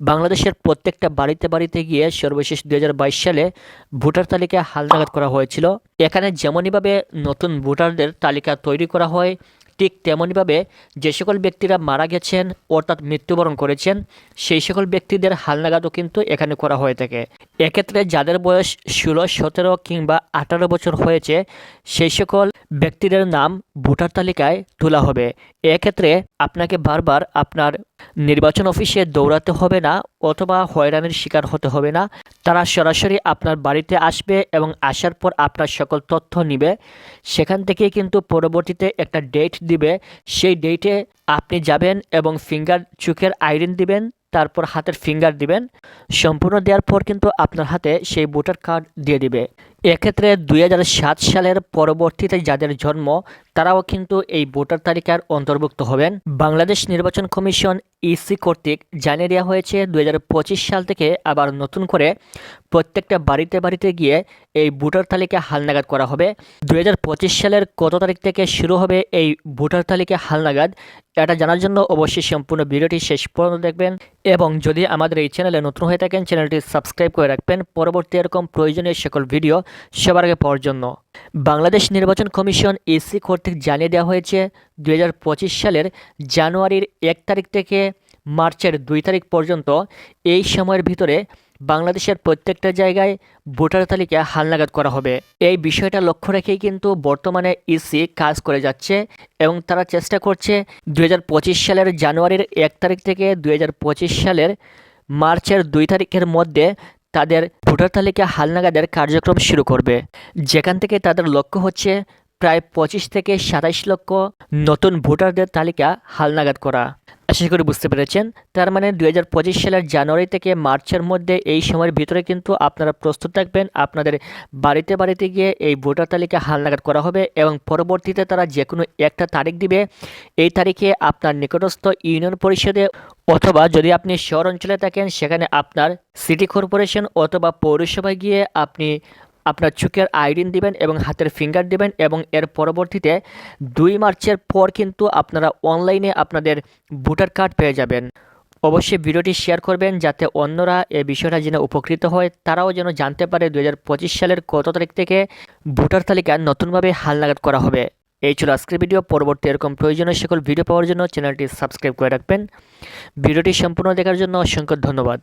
বাংলাদেশের প্রত্যেকটা বাড়িতে বাড়িতে গিয়ে সর্বশেষ দু হাজার বাইশ সালে ভোটার তালিকা হালনাগাদ করা হয়েছিল। এখানে যেমনইভাবে নতুন ভোটারদের তালিকা তৈরি করা হয়, ঠিক তেমনইভাবে যে সকল ব্যক্তিরা মারা গেছেন, অর্থাৎ মৃত্যুবরণ করেছেন, সেই সকল ব্যক্তিদের হালনাগাদও কিন্তু এখানে করা হয়ে থাকে। এক্ষেত্রে যাদের বয়স ষোলো, সতেরো কিংবা আঠারো বছর হয়েছে, সেই সকল ব্যক্তিদের নাম ভোটার তালিকায় তোলা হবে। এক্ষেত্রে আপনাকে বারবার আপনার নির্বাচন অফিসে দৌড়াতে হবে না অথবা হয়রানির শিকার হতে হবে না। তারা সরাসরি আপনার বাড়িতে আসবে এবং আসার পর আপনার সকল তথ্য নিবে। সেখান থেকে কিন্তু পরবর্তীতে একটা ডেট দিবে। সেই ডেটে আপনি যাবেন এবং ফিঙ্গার চোখের আইডেন দিবেন, তারপর হাতের ফিঙ্গার দিবেন। সম্পূর্ণ দেওয়ার পর কিন্তু আপনার হাতে সেই ভোটার কার্ড দিয়ে দিবে। এক্ষেত্রে দু হাজার সাত সালের পরবর্তীতে যাদের জন্ম, তারাও কিন্তু এই ভোটার তালিকার অন্তর্ভুক্ত হবেন। বাংলাদেশ নির্বাচন কমিশন ইসি কর্তৃক জানিয়ে দেওয়া হয়েছে দু হাজার পঁচিশ সাল থেকে আবার নতুন করে প্রত্যেকটা বাড়িতে বাড়িতে গিয়ে এই ভোটার তালিকা হালনাগাদ করা হবে। দুই হাজার পঁচিশ সালের কত তারিখ থেকে শুরু হবে এই ভোটার তালিকা হালনাগাদ, এটা জানার জন্য অবশ্যই সম্পূর্ণ ভিডিওটি শেষ পর্যন্ত দেখবেন। এবং যদি আমাদের এই চ্যানেলে নতুন হয়ে থাকেন, চ্যানেলটি সাবস্ক্রাইব করে রাখবেন। পরবর্তী এরকম প্রয়োজনীয় সকল ভিডিও সবার আগে পাওয়ার জন্য। বাংলাদেশ নির্বাচন কমিশন এসি কর্তৃক জানিয়ে দেওয়া হয়েছে, দুই হাজার পঁচিশ সালের জানুয়ারির এক তারিখ থেকে মার্চের দুই তারিখ পর্যন্ত এই সময়ের ভিতরে বাংলাদেশের প্রত্যেকটা জায়গায় ভোটার তালিকা হালনাগাদ করা হবে। এই বিষয়টা লক্ষ্য রেখেই কিন্তু বর্তমানে ইসি কাজ করে যাচ্ছে এবং তারা চেষ্টা করছে দুই হাজার পঁচিশ সালের জানুয়ারির এক তারিখ থেকে দুই হাজার পঁচিশ সালের মার্চের দুই তারিখের মধ্যে তাদের ভোটার তালিকা হালনাগাদের কার্যক্রম শুরু করবে। যেখান থেকে তাদের লক্ষ্য হচ্ছে প্রায় পঁচিশ থেকে সাতাইশ লক্ষ নতুন ভোটারদের তালিকা হালনাগাদ করা। আশা করি বুঝতে পেরেছেন। তার মানে দু হাজার পঁচিশ সালের জানুয়ারি থেকে মার্চের মধ্যে এই সময়ের ভিতরে কিন্তু আপনারা প্রস্তুত থাকবেন। আপনাদের বাড়িতে বাড়িতে গিয়ে এই ভোটার তালিকা হালনাগাদ করা হবে এবং পরবর্তীতে তারা যে কোনো একটা তারিখ দিবে। এই তারিখে আপনার নিকটস্থ ইউনিয়ন পরিষদে অথবা যদি আপনি শহর অঞ্চলে থাকেন, সেখানে আপনার সিটি কর্পোরেশন অথবা পৌরসভায় গিয়ে আপনি আপনার চোখের আইডিন দিবেন এবং হাতের ফিঙ্গার দিবেন এবং এর পরবর্তীতে দুই মার্চের পর কিন্তু আপনারা অনলাইনে আপনাদের ভোটার কার্ড পেয়ে যাবেন। অবশ্যই ভিডিওটি শেয়ার করবেন যাতে অন্যরা এ বিষয়টা যেন উপকৃত হয়। তারাও যেন জানতে পারে দু হাজার পঁচিশ সালের কত তারিখ থেকে ভোটার তালিকা নতুনভাবে হালনাগাদ করা হবে। এই ছিল আজকের ভিডিও পরবর্তী এরকম প্রয়োজনীয় সকল ভিডিও পাওয়ার জন্য চ্যানেলটি সাবস্ক্রাইব করে রাখবেন। ভিডিওটি সম্পূর্ণ দেখার জন্য অসংখ্য ধন্যবাদ।